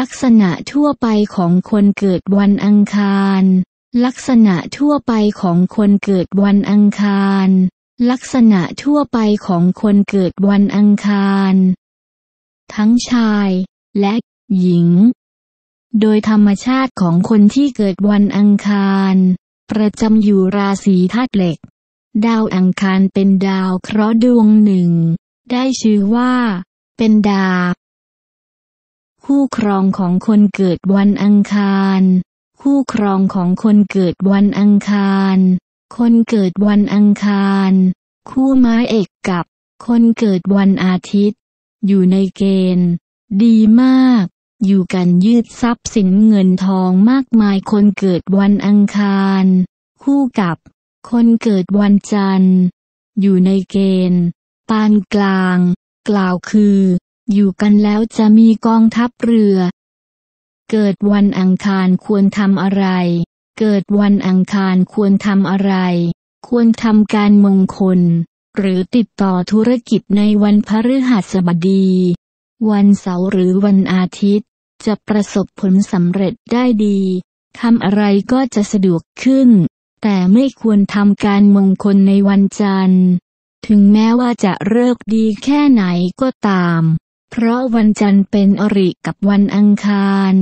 ลักษณะทั่วไปของคนเกิดวันอังคาร ลักษณะทั่วไปของคนเกิดวันอังคาร ลักษณะทั่วไปของคนเกิดวันอังคาร ทั้งชายและหญิง โดยธรรมชาติของคนที่เกิดวันอังคาร ประจำอยู่ราศีธาตุเหล็ก ดาวอังคารเป็นดาวเคราะห์ดวงหนึ่ง ได้ชื่อว่า เป็นดาว คู่ครองของคนเกิดวันอังคาร คู่ครองของคนเกิดวันอังคาร คนเกิดวันอังคาร คู่ม้เอกกับ คนเกิดวันอาทิตย์ อยู่ในเกณฑ์ ดีมาก อยู่กันยืดทรัพย์สินเงินทองมากมายคนเกิดวันอังคาร คู่กับ คนเกิดวันจันทร์ อยู่ในเกณฑ์ ปานกลาง กล่าวคือ อยู่กันแล้วจะมีกองทัพเรือ เกิดวันอังคารควรทำอะไร เกิดวันอังคารควรทำอะไร ควรทำการมงคล หรือติดต่อธุรกิจในวันพฤหัสบดี วันเสาร์หรือวันอาทิตย์ จะประสบผลสำเร็จได้ดีทำอะไรก็จะสะดวกขึ้น แต่ไม่ควรทำการมงคลในวันจันทร์ ถึงแม้ว่าจะเลิกดีแค่ไหนก็ตาม เพราะวันจันทร์เป็นอริกับวันอังคาร